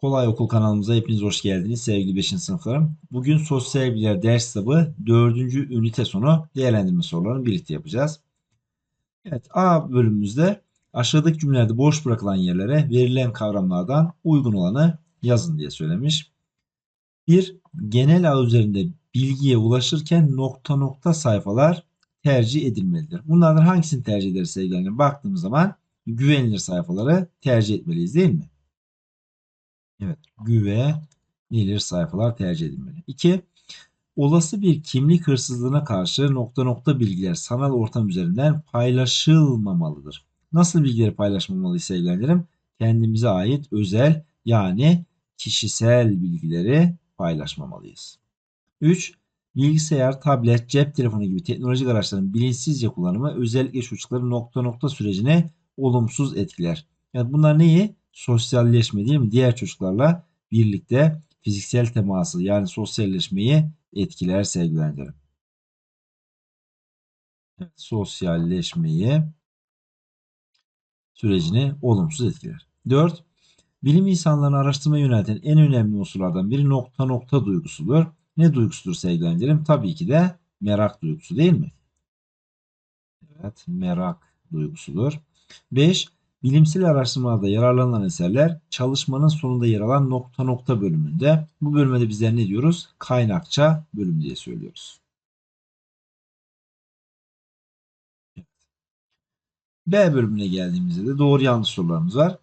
Kolay Okul kanalımıza hepiniz hoş geldiniz sevgili 5. sınıflarım. Bugün sosyal bilgiler ders kitabı 4. ünite sonu değerlendirme sorularını birlikte yapacağız. Evet A bölümümüzde aşağıdaki cümlelerde boş bırakılan yerlere verilen kavramlardan uygun olanı yazın diye söylemiş. Bir genel ağ üzerinde bilgiye ulaşırken nokta nokta sayfalar tercih edilmelidir. Bunlardan hangisini tercih ederiz sevgilerim? Baktığımız zaman güvenilir sayfaları tercih etmeliyiz değil mi? Evet, güvenilir sayfalar tercih edilmeli. 2. Olası bir kimlik hırsızlığına karşı nokta nokta bilgiler sanal ortam üzerinden paylaşılmamalıdır. Nasıl bilgileri paylaşmamalıyız sevgilerim? Kendimize ait özel yani kişisel bilgileri paylaşmamalıyız. 3. Bilgisayar, tablet, cep telefonu gibi teknolojik araçların bilinçsizce kullanımı özellikle çocukların nokta nokta sürecine olumsuz etkiler. Yani bunlar neyi? Sosyalleşme değil mi? Diğer çocuklarla birlikte fiziksel teması yani sosyalleşmeyi etkiler sevgilendirir. Evet, sosyalleşmeyi sürecini olumsuz etkiler. 4. Bilim insanlarını araştırma yönelten en önemli unsurlardan biri nokta nokta duygusudur. Ne duygusudur sevgilendirim? Tabii ki de merak duygusu değil mi? Evet, merak duygusudur. 5. Bilimsel araştırmalarda yararlanılan eserler çalışmanın sonunda yer alan nokta nokta bölümünde. Bu bölüme de bizler ne diyoruz? Kaynakça bölüm diye söylüyoruz. B bölümüne geldiğimizde de doğru yanlış sorularımız var.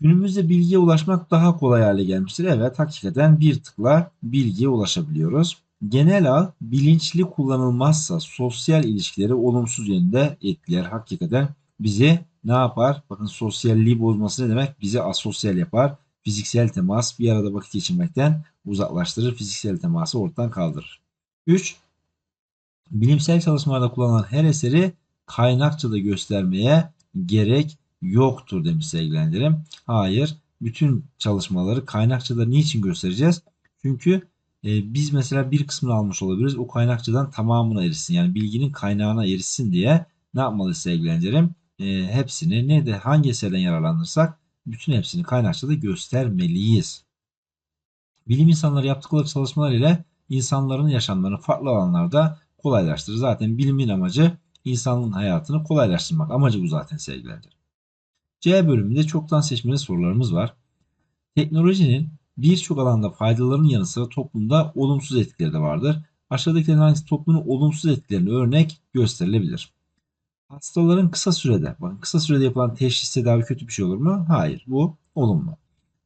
Günümüzde bilgiye ulaşmak daha kolay hale gelmiştir. Evet hakikaten bir tıkla bilgiye ulaşabiliyoruz. Genel ağ bilinçli kullanılmazsa sosyal ilişkileri olumsuz yönde etkiler. Hakikaten bizi ne yapar? Bakın sosyalliği bozması ne demek? Bizi asosyal yapar. Fiziksel temas bir arada vakit geçirmekten uzaklaştırır. Fiziksel teması ortadan kaldırır. 3. Bilimsel çalışmalarda kullanılan her eseri kaynakçada göstermeye gerek yoktur demiş sevgilendirim. Hayır. Bütün çalışmaları kaynakçada niçin göstereceğiz? Çünkü e, biz mesela bir kısmını almış olabiliriz. O kaynakçadan tamamına erişsin. Yani bilginin kaynağına erişsin diye ne yapmalıyız sevgilendirim? E, hepsini ne de hangi eserden yararlanırsak bütün hepsini kaynakçada göstermeliyiz. Bilim insanları yaptıkları çalışmalar ile insanların yaşamlarını farklı alanlarda kolaylaştırır. Zaten bilimin amacı insanlığın hayatını kolaylaştırmak. Amacı bu zaten sevgilendirim. C bölümünde çoktan seçmeli sorularımız var. Teknolojinin birçok alanda faydalarının yanı sıra toplumda olumsuz etkileri de vardır. Aşağıdakilerin hangisi toplumun olumsuz etkilerini örnek gösterilebilir? Hastaların kısa sürede, bakın kısa sürede yapılan teşhis tedavi kötü bir şey olur mu? Hayır, bu olumlu.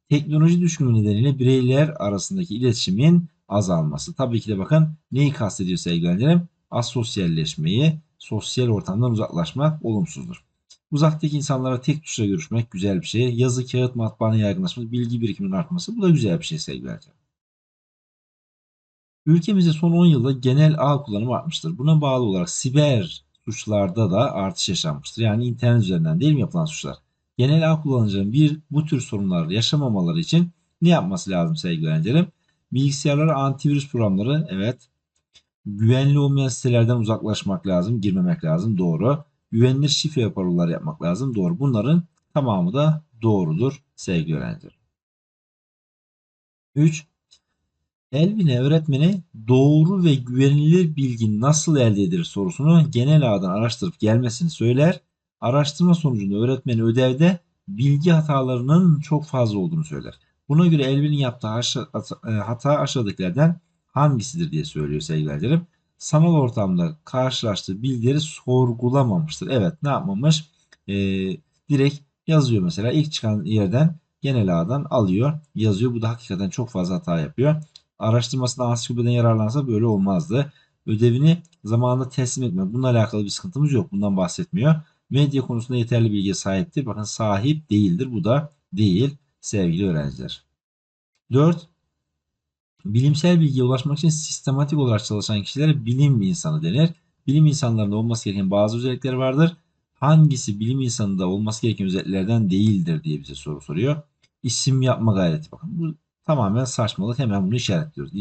Teknoloji düşkünlüğü nedeniyle bireyler arasındaki iletişimin azalması. Tabii ki de bakın neyi kastediyor sevgilendirim? Asosyalleşmeyi, sosyal ortamdan uzaklaşmak olumsuzdur. Uzaktaki insanlara tek tuşla görüşmek güzel bir şey. Yazı, kağıt, matbaanın yaygınlaşması, bilgi birikiminin artması bu da güzel bir şey sevgilendirim. Ülkemizde son 10 yılda genel ağ kullanımı artmıştır. Buna bağlı olarak siber suçlarda da artış yaşanmıştır. Yani internet üzerinden değil mi yapılan suçlar? Genel ağ kullanıcıların bir bu tür sorunları yaşamamaları için ne yapması lazım sevgili öğrencilerim? Bilgisayarlara antivirüs programları evet. Güvenli olmayan sitelerden uzaklaşmak lazım, girmemek lazım. Doğru. Güvenilir şifre parolar yapmak lazım. Doğru. Bunların tamamı da doğrudur sevgili öğrenciler. 3. Elvine öğretmeni doğru ve güvenilir bilgi nasıl elde edilir sorusunu genel ağdan araştırıp gelmesini söyler. Araştırma sonucunda öğretmeni ödevde bilgi hatalarının çok fazla olduğunu söyler. Buna göre Elvin'in yaptığı hata aşağıdakilerden hangisidir diye söylüyor sevgilerim. Sanal ortamda karşılaştığı bilgileri sorgulamamıştır. Evet ne yapmamış? Ee, direkt yazıyor mesela ilk çıkan yerden genel ağdan alıyor yazıyor. Bu da hakikaten çok fazla hata yapıyor araştırmasında ansiklopediden yararlansa böyle olmazdı. Ödevini zamanında teslim etmek. Bununla alakalı bir sıkıntımız yok. Bundan bahsetmiyor. Medya konusunda yeterli bilgiye sahiptir. Bakın sahip değildir. Bu da değil sevgili öğrenciler. 4. Bilimsel bilgiye ulaşmak için sistematik olarak çalışan kişilere bilim insanı denir. Bilim insanlarında olması gereken bazı özellikleri vardır. Hangisi bilim insanında olması gereken özelliklerden değildir diye bize soru soruyor. İsim yapma gayreti. Bakın bu tamamen saçmalık. Hemen bunu işaretliyoruz.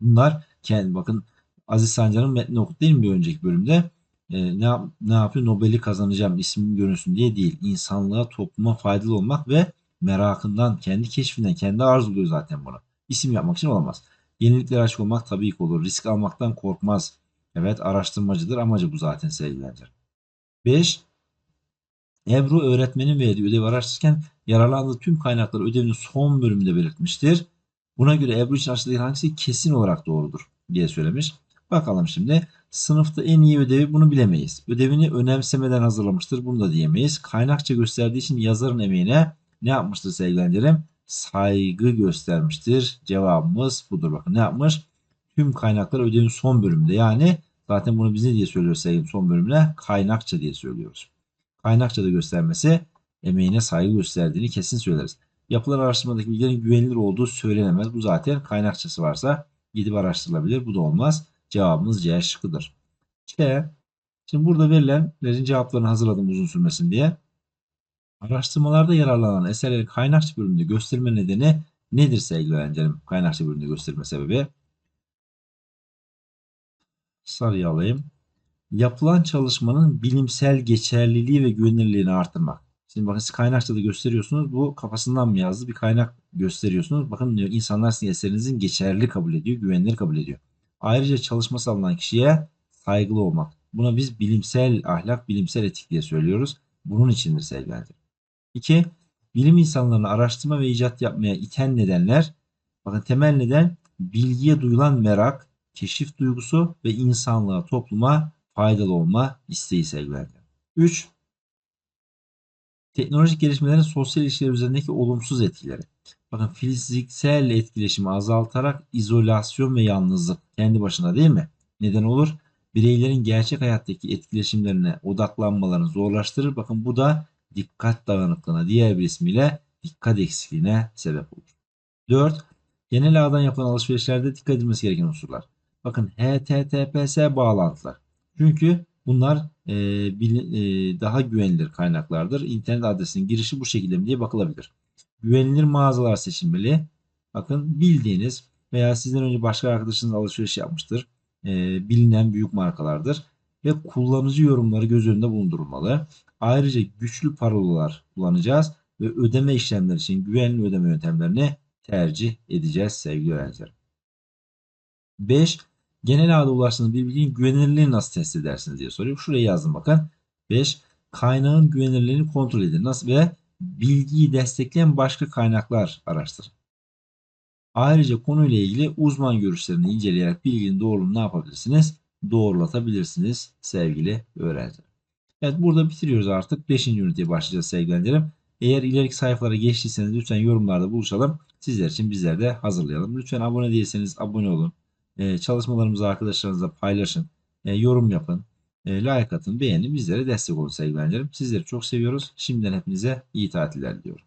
Bunlar kendi bakın Aziz Sancar'ın metni okut değil mi bir önceki bölümde? e, ne, ne yapıyor? Nobel'i kazanacağım, ismim görünsün diye değil. İnsanlığa, topluma faydalı olmak ve merakından, kendi keşfinden, kendi arzuluyor zaten bunu. İsim yapmak için olamaz. Yeniliklere açık olmak tabii ki olur. Risk almaktan korkmaz. Evet araştırmacıdır. Amacı bu zaten sevgilendir. 5. Ebru öğretmenin verdiği ödevi araştırırken yararlandığı tüm kaynakları ödevinin son bölümünde belirtmiştir. Buna göre Ebru için açıkladığı hangisi kesin olarak doğrudur diye söylemiş. Bakalım şimdi. Sınıfta en iyi ödevi bunu bilemeyiz. Ödevini önemsemeden hazırlamıştır. Bunu da diyemeyiz. Kaynakça gösterdiği için yazarın emeğine ne yapmıştır sevgilendirim? Saygı göstermiştir. Cevabımız budur. Bakın ne yapmış? Tüm kaynaklar ödevin son bölümünde. Yani zaten bunu biz ne diye söylüyoruz sevgili son bölümüne? Kaynakça diye söylüyoruz. Kaynakça da göstermesi emeğine saygı gösterdiğini kesin söyleriz. Yapılan araştırmadaki bilgilerin güvenilir olduğu söylenemez. Bu zaten kaynakçası varsa gidip araştırılabilir. Bu da olmaz. Cevabımız C şıkkıdır. Ç. Şimdi burada verilenlerin cevaplarını hazırladım uzun sürmesin diye. Araştırmalarda yararlanan eserlerin kaynakça bölümünde gösterme nedeni nedir sevgili öğrencilerim? Kaynakça bölümünde gösterme sebebi. Sarıyı alayım. Yapılan çalışmanın bilimsel geçerliliği ve güvenilirliğini artırmak. Şimdi bakın siz kaynakça da gösteriyorsunuz. Bu kafasından mı yazdı? Bir kaynak gösteriyorsunuz. Bakın diyor insanlar sizin eserinizin geçerli kabul ediyor, güvenilir kabul ediyor. Ayrıca çalışması alınan kişiye saygılı olmak. Buna biz bilimsel ahlak, bilimsel etik diye söylüyoruz. Bunun içindir sevgilendir. 2. Bilim insanlarını araştırma ve icat yapmaya iten nedenler. Bakın temel neden bilgiye duyulan merak, keşif duygusu ve insanlığa, topluma faydalı olma isteği sevgilendir. 3. Teknolojik gelişmelerin sosyal ilişkiler üzerindeki olumsuz etkileri. Bakın fiziksel etkileşimi azaltarak izolasyon ve yalnızlık kendi başına değil mi? Neden olur? Bireylerin gerçek hayattaki etkileşimlerine odaklanmalarını zorlaştırır. Bakın bu da dikkat dağınıklığına diğer bir ismiyle dikkat eksikliğine sebep olur. 4. Genel ağdan yapılan alışverişlerde dikkat edilmesi gereken unsurlar. Bakın HTTPS bağlantılar. Çünkü bunlar e, bil- e, daha güvenilir kaynaklardır. İnternet adresinin girişi bu şekilde mi diye bakılabilir. Güvenilir mağazalar seçilmeli. Bakın bildiğiniz veya sizden önce başka arkadaşınız alışveriş yapmıştır. E, bilinen büyük markalardır. Ve kullanıcı yorumları göz önünde bulundurulmalı. Ayrıca güçlü parolalar kullanacağız ve ödeme işlemleri için güvenli ödeme yöntemlerini tercih edeceğiz sevgili öğrenciler. 5. Genel ağda ulaştığınız bir bilginin güvenilirliğini nasıl test edersiniz diye soruyor. Şuraya yazdım bakın. 5. Kaynağın güvenilirliğini kontrol edin. Nasıl ve bilgiyi destekleyen başka kaynaklar araştırın. Ayrıca konuyla ilgili uzman görüşlerini inceleyerek bilginin doğruluğunu ne yapabilirsiniz? Doğrulatabilirsiniz sevgili öğrenciler. Evet burada bitiriyoruz artık. 5. üniteye başlayacağız sevgilendirim. Eğer ileriki sayfalara geçtiyseniz lütfen yorumlarda buluşalım. Sizler için bizler de hazırlayalım. Lütfen abone değilseniz abone olun. Ee, çalışmalarımızı arkadaşlarınızla paylaşın. Ee, yorum yapın. Ee, like atın. Beğenin. Bizlere destek olun sevgilendirim. Sizleri çok seviyoruz. Şimdiden hepinize iyi tatiller diliyorum.